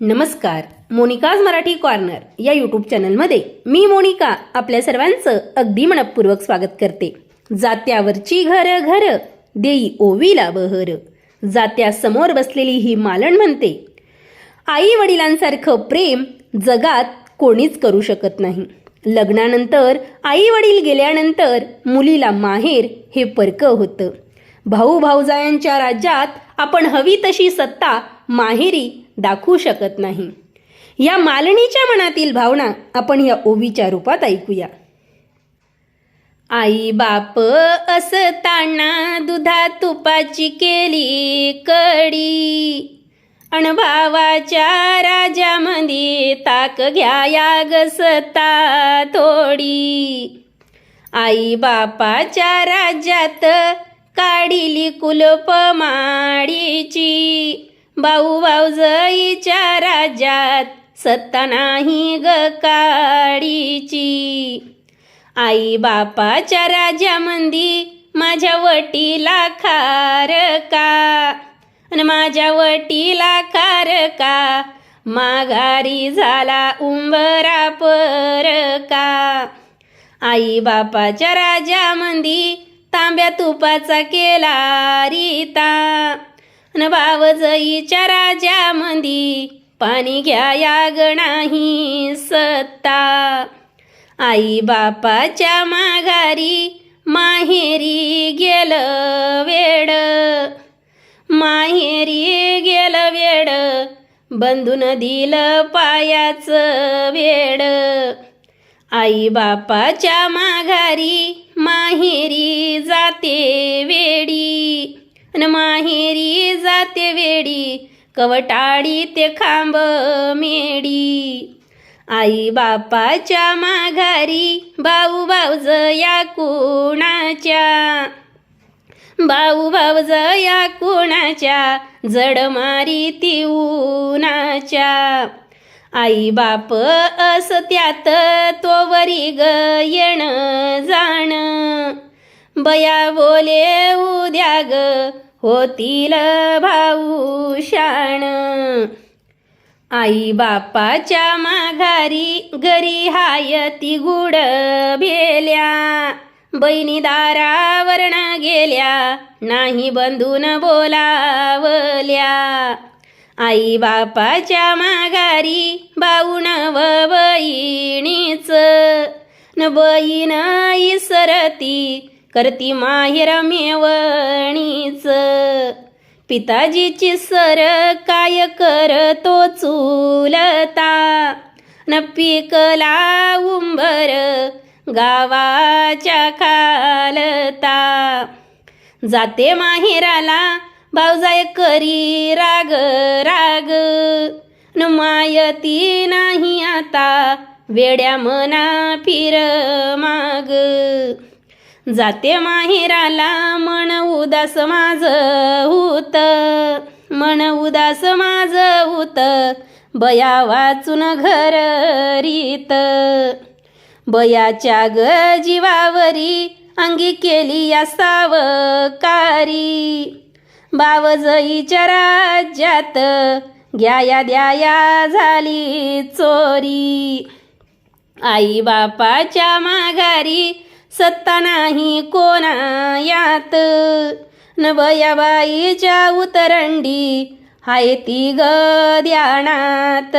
नमस्कार मोनिकाज मराठी कॉर्नर या यूट्यूब चॅनलमध्ये मी मोनिका आपल्या सर्वांचं अगदी मनपूर्वक स्वागत करते. जात्यावरची घर घर देई ओवीला बहर. जात्या समोर बसलेली ही मालण म्हणते आई वडिलांसारखं प्रेम जगात कोणीच करू शकत नाही. लग्नानंतर आई वडील गेल्यानंतर मुलीला माहेर हे परकं होतं. भाऊ भाऊजायांच्या राज्यात आपण हवी तशी सत्ता माहेरी दाखवू शकत नाही. या मालणीच्या मनातील भावना आपण या ओवीच्या रूपात ऐकूया. आई बाप असताना दुधा तुपाची केली कडी. अणभावाच्या राजामध्ये ताक घ्या या गसता थोडी. आई बापाच्या राज्यात काढिली कुलप माडीची भाऊ भाऊजईच्या राज्यात सत्ता नाही ग काडीची. आई बापाच्या राजामंदी माझ्या वटीला खार का? आणि माझ्या वटीला खार का? माघारी झाला उंबरा पर का? आई बापाच्या राजामंदी तांब्या तुपाचा केला रीता. न भावजईच्या राजामंदी पाणी घ्या याग नाही सत्ता. आई बापाच्या माघारी माहेरी गेलं वेड. माहेरी गेलं वेड बंधून दिलं पायाचं वेड. आई बापाच्या माघारी माहेरी जाते वेडी न माहेरी ते वेडी कवटाळी ते खांब मेडी. आई बापाच्या माघारी भाऊ भाऊज या कुणाच्या? भाऊ भाऊज या कुणाच्या? जड मारी ती उनाच्या आई बाप अस त्यात तोवरी ग येण जाण. बया बोले उद्या ग होतील भाऊ शाण आई बापाच्या माघारी घरी हाय ती गुड भेल्या. बहिणी दारावरण गेल्या नाही बंधून बोलावल्या. आई बापाच्या माघारी भाऊ व बहिणीच न बहीण इसरती करती माहेर मेवणीच. पिताजीची सर काय करतो चुलता? न पिकला उंबर गावाच्या खालता. जाते माहेराला भाऊजाय करी राग राग. न मायती नाही आता वेड्या मना फिर माग. जाते माहेराला मन उदास माझ होत. मन उदास माझ होत बया वाचून घर रीत बयाच्या ग जीवावरी अंगी केली या सावकारी. बावजईच्या राज्यात घ्याया द्याया झाली चोरी. आई बापाच्या माघारी सत्ता नाही कोणा यात न उतरंडी हाय ती ग ध्यानात.